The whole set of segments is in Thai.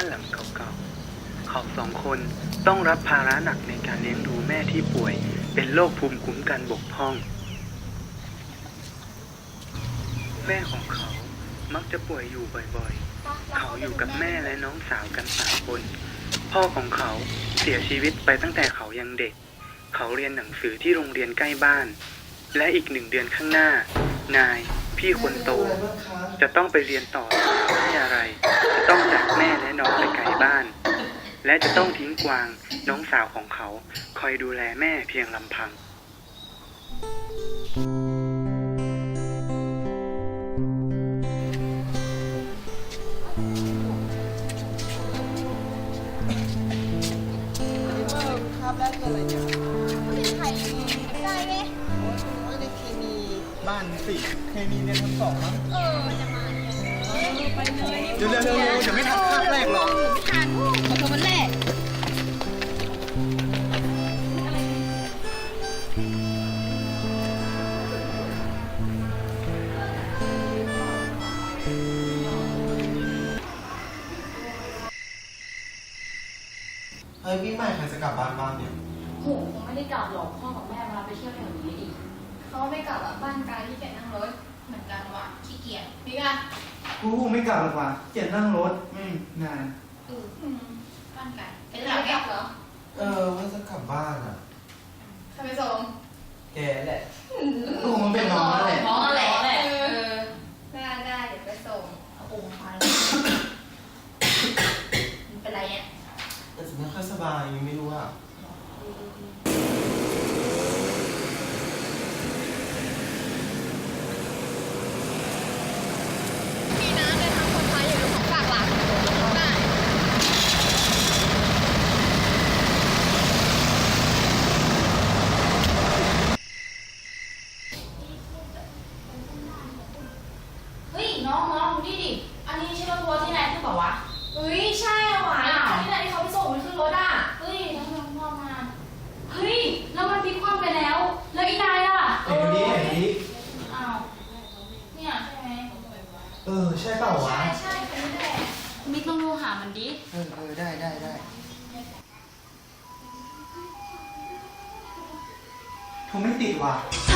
านหลังเก่าๆเขาสองคนต้องรับภาระหนักในการเลี้ยงดูแม่ที่ป่วย เป็นโรคภูมิคุ้มกันบกพร่อง แม่ของเขามักจะป่วยอยู่บ่อยๆ เขาอยู่กับแม่และน้องสาวกันสามคน พ่อของเขาเสียชีวิตไปตั้งแต่เขายังเด็ก เขาเรียนหนังสือที่โรงเรียนใกล้บ้าน และอีกหนึ่งเดือนข้างหน้า นาย พี่คนโต จะต้องไปเรียนต่อมหาวิทยาลัย จะต้องจากแม่และน้องไปไกลบ้าน และจะต้องทิ้งกวางน้องสาวของเขา คอยดูแลแม่เพียงลำพังคาบแรกคืออะไรเนี่ยเป็นไข่ได้ไหมโอ้ยในเคมีบ้านสิเคมีเรียนทั้งสองมั้ง เออมันจะมา เนี่ยเออไปเลยเดี๋ยวเร็วๆเดี๋ยวไม่ทันคาบแรกหรอกทานขอโทษมันแรกเฮ้ยพี่ใหม่ใครจะกลับบ้านบ้างเนี่ยโหคงไม่ได้กลับหรอกพ่อกับแม่เวลาไปเที่ยวแถวนี้อีกเขาไม่กลับอะบ้านไกลที่แกนั่งรถเหมือนกันว่ะขี้เกียจพี่กัน กูคงไม่กลับหรอกว่ะเกียดนั่งรถอืมนาน อือบ้านไกลเป็นหลังกลับเหรอเออว่าจะกลับบ้านอะทำไมส่งแกแหละกูคงเป็นน้องนั่นแหละ น้องนั่นแหละ เออได้ได้เดี๋ยวไปส่ง โอ้โหพามันเป็นไรเนี่ย แต่จะไม่ค่อยสบายยังไม่รู้อะ พี่นะเดินทางคนไทยอยู่ของฝากหลักได้ เฮ้ยน้องน้องดูนี่ดิ อันนี้ใช่รถทัวร์ที่นายพูดเปล่าวะ เฮ้ยใช่อะหวาน อ้าว ที่ไหนที่เขาไปส่งมันขึ้นรถอะ เฮ้ยน้องน้องพ่อมา เฮ้ย แล้วมันพลิกคว่ำไปแล้ว แล้วอีนายล่ะ เอ็นนี้เอ็นนี้ อ้าวเนี่ยใช่ไหม เออใช่เปล่าวะ ใช่ใช่คนนี้แหละ มิกต้องโทรหามันดิ เออเออได้ได้ได้ เข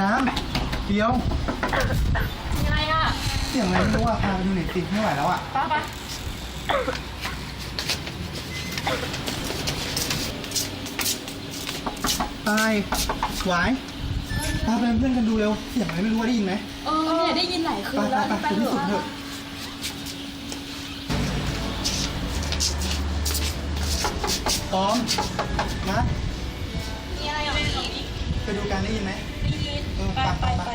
น้ำเดียวยังไงอะเสียงอะไรไม่รู้อะพาไปดูหน่อยสิไม่ไหวแล้วอะป้าป้าตายหวายพาไปเป็นเพื่อนกันดูเร็วเสียงอะไรไม่รู้ว่าได้ยินไหมเออเนี่ยได้ยินหลายคืไปนไปแล้วไปไปถึงเถที่สุดเถอะอะพร้อมนะมีอะไรอย่างนี้ไปดูกันได้ยินไหม ไปไปไป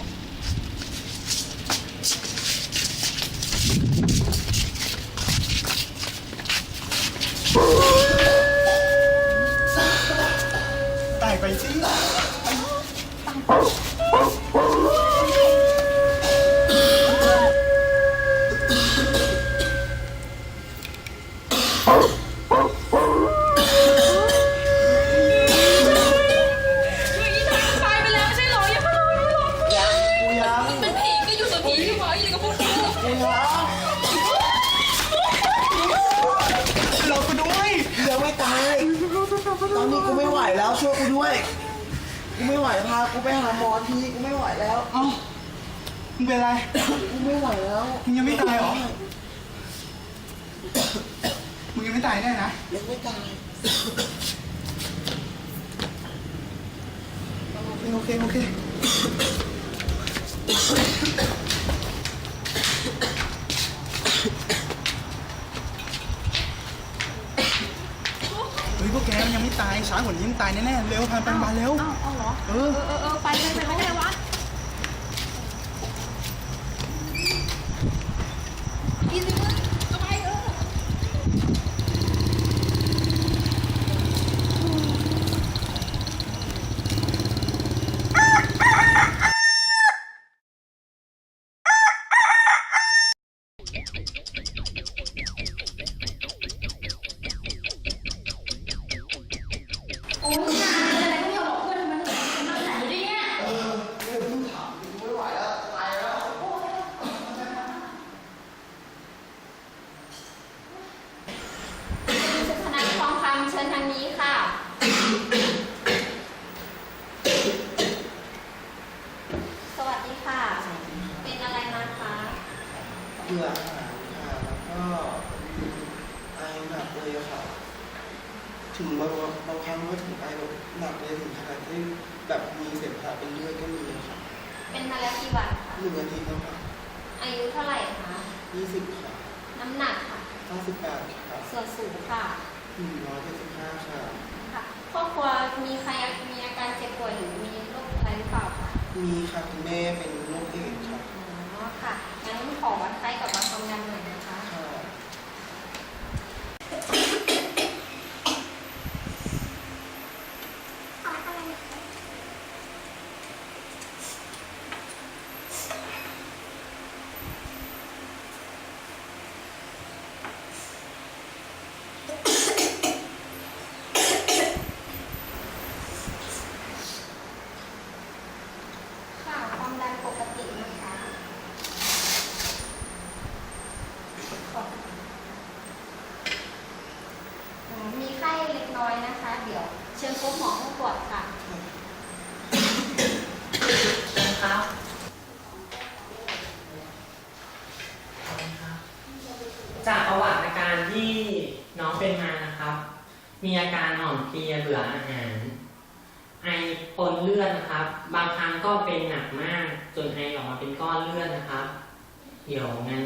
ตายไปสิ กูกูยังรอกูด้วยยังไม่ตาย ตอนนี้กูไม่ไหวแล้วช่วยกูด้วย กูไม่ไหวพา กูไปหาหมอทีกูไม่ไหวแล้ว เอ้ามึงเป็นไร กูไม่ไหวแล้วมึงยังไม่ตายเหรอ มึงยังไม่ตายแน่นะ ยังไม่ตายโอเคโอเคายช้ากว่านี้ยังตายแน่ๆเร็วพาไปโรงพยาบาลเร็วอ้าวเอาเหรอ เออเออ เออเออไปเลยไปเลยวะ อ้ยงานอะไรก็ไม่ยอมบอกเพื่อนมันมันไหนดิเนี่ยเออเดี๋ยวเพิ่งถามกูไม่ไหวแล้วตายแล้ว คุณชนะทองคำเชิญทางนี้ค่ะ สวัสดีค่ะ เป็นอะไรมาคะ เบื่ออาหารค่ะแล้วก็ไอหนักเลยค่ะ ถึงบางวันบางครั้งก็ถึงไอแบบหนักเลยถึงขนาดที่แบบมีเสมหะเป็นเลือดก็มีอะค่ะเป็นมาแล้วกี่วันคะหนึ่งอาทิตย์แล้วค่ะอายุเท่าไหร่คะยี่สิบค่ะน้ำหนักค่ะห้าสิบแปดค่ะส่วนสูงค่ะหนึ่งร้อยเจ็ดสิบห้าค่ะค่ะครอบครัวมีใครมีอาการเจ็บป่วยหรือมีโรคอะไรหรือเปล่าคะมีค่ะคุณแม่เป็นโรคเอดส์ค่ะอ๋อค่ะงั้นขอวัดไข้กับวัดความดันหน่อยนะคะค่ะค่ะ ความดันปกตินะคะขอบคุณอ๋อมีไข้เล็กน้อยนะคะ เดี๋ยว เชิญพบหมอให้ตรวจค่ะจากประวัติอาการที่น้องเป็นมานะครับ มีอาการอ่อนเพลียเบื่ออาหาร ไอปนเลือดนะครับ บางครั้งก็เป็นหนักมากจนไอออกมาเป็นก้อนเลือดนะครับ เดี๋ยวงั้น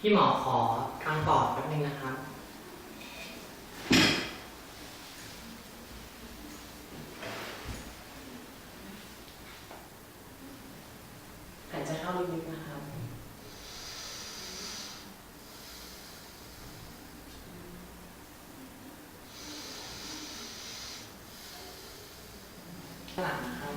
พี่หมอขอทางปอดแป๊บนึงนะครับ หายใจเข้าลึกๆนะครับ หลังนะครับ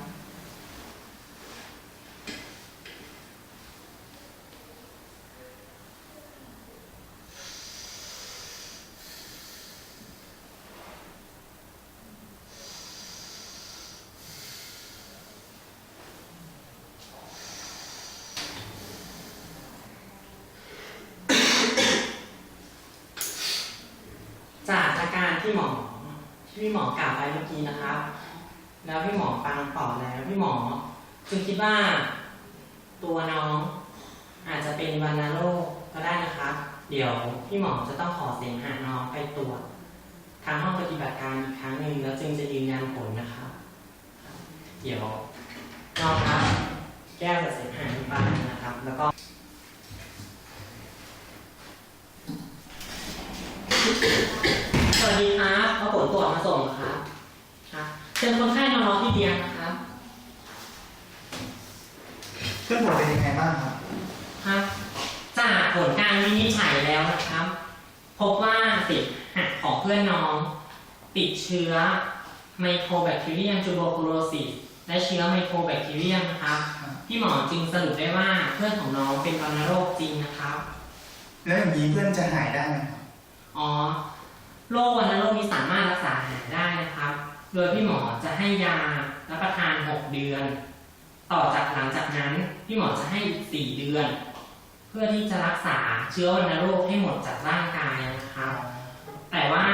จากอาการที่หมอที่หมอกล่าวไปเมื่อกี้นะครับ แล้วพี่หมอฟังต่อแล้วพี่หมอ คุณคิดว่า ตัวน้อง อาจจะเป็นวัณโรคก็ได้นะครับ เดี๋ยวพี่หมอจะต้องขอเสมหาน้องไปตรวจทางห้องปฏิบัติการอีกครั้งหนึ่งแล้วจึงจะยืนยันผลนะครับ เดี๋ยวน้องครับ แก้วกับเสมหะที่บ้านนะครับ แล้วก็ สวัสดีครับเอาผลตรวจมาส่งครับครับเชิญคนไข้นอนรอที่เตียงนะครับ เพื่อนผมเป็นยังไงบ้างครับ ครับ จาก ผลการวินิจฉัยแล้วนะครับ พบว่าติดหักของเพื่อนน้อง ติดเชื้อไมโครแบคทีเรียมจูโบคูโรซิสและเชื้อไมโครแบคทีเรียมนะครับครับพี่หมอจึงสรุปได้ว่าเพื่อนของน้องเป็นวัณโรคจริงนะครับ แล้วอย่างนี้เพื่อนจะหายได้ไหมครับอ๋อโรควัณโรคนี้สามารถรักษาหายได้นะครับ โดยพี่หมอจะให้ยารับประทาน 6 เดือน ต่อจากหลังจากนั้นพี่หมอจะให้อีก4เดือนเพื่อที่จะรักษาเชื้อวัณโรคให้หมดจากร่างกายนะครับแต่ว่า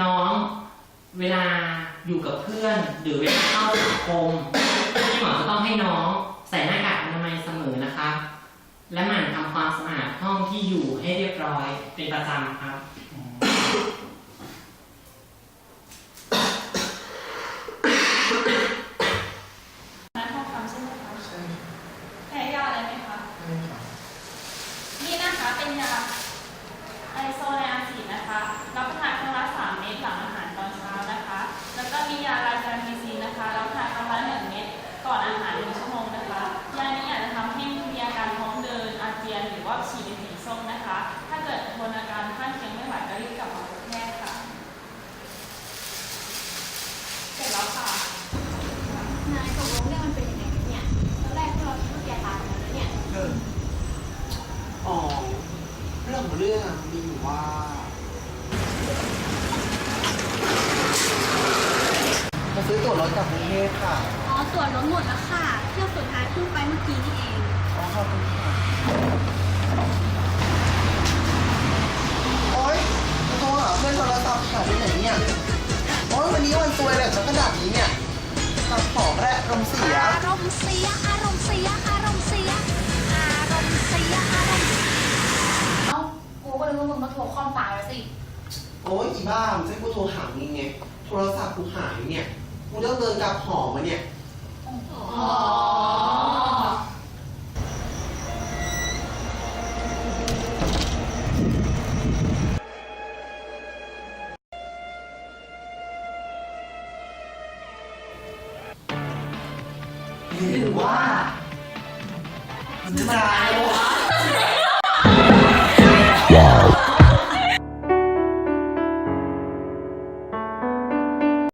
น้องเวลาอยู่กับเพื่อน หรือเวลาเข้าสังคมที่หมอจะต้องให้น้องใส่หน้ากากอนามัยเสมอนะคะ และหมั่นทำความสะอาดห้องที่อยู่ให้เรียบร้อยเป็นประจำครับ เรื่องของเรื่องมีอยู่ว่า มาซื้อตั๋วรถกลับกรุงเทพค่ะ อ๋อตั๋วรถหมดแล้วค่ะ เที่ยวสุดท้ายเพิ่งไปเมื่อกี้นี่เอง อ๋อขอบคุณค่ะ โอ๊ยโทรหาเพื่อนโทรศัพท์ค่ะไปไหนเนี่ย โอ๊ยวันนี้วันซวยเลยฉันกระดาษนี้เนี่ยตัดของและรมเสีย อารมณ์เสีย อารมณ์เสียค่ะ กูก็เลยว่ามึงมาโทรคอมตายแล้วสิ โอ๊ยอีบ้ามันจะให้กูโทรหามึงไงโทรศัพท์กูหายเนี่ย กูต้องเดินกลับหอมาเนี่ย อ๋อ หรือว่า มันจะตายแล้ววะ